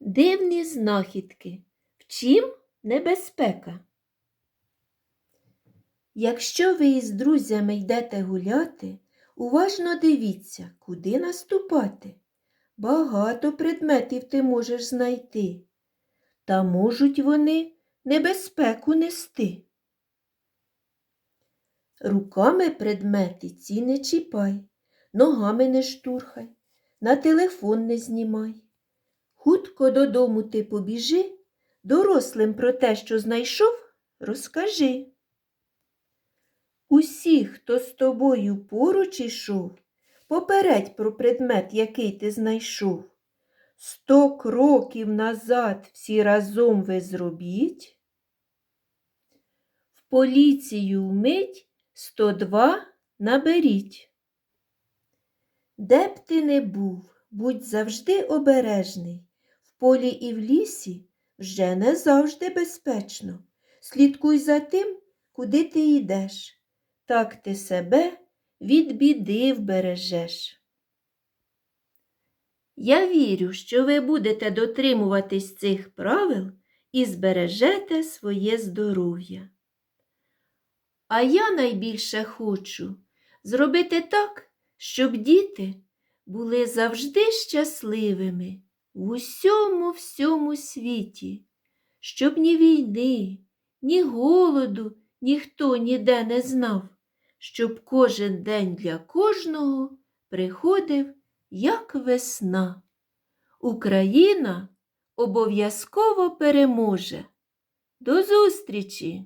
Дивні знахідки. В чим небезпека? Якщо ви із друзями йдете гуляти, уважно дивіться, куди наступати. Багато предметів ти можеш знайти, та можуть вони небезпеку нести. Руками предмети ці не чіпай, ногами не штурхай, на телефон не знімай. Хутко додому ти побіжи, дорослим про те, що знайшов, розкажи. Усі, хто з тобою поруч ішов, попередь про предмет, який ти знайшов. Сто кроків назад всі разом ви зробіть. В поліцію вмить 102 наберіть. Де б ти не був, будь завжди обережний. Полі і в лісі вже не завжди безпечно. Слідкуй за тим, куди ти йдеш. Так ти себе від біди вбережеш. Я вірю, що ви будете дотримуватись цих правил і збережете своє здоров'я. А я найбільше хочу зробити так, щоб діти були завжди щасливими в усьому всьому світі, щоб ні війни, ні голоду ніхто ніде не знав, щоб кожен день для кожного приходив, як весна. Україна обов'язково переможе. До зустрічі!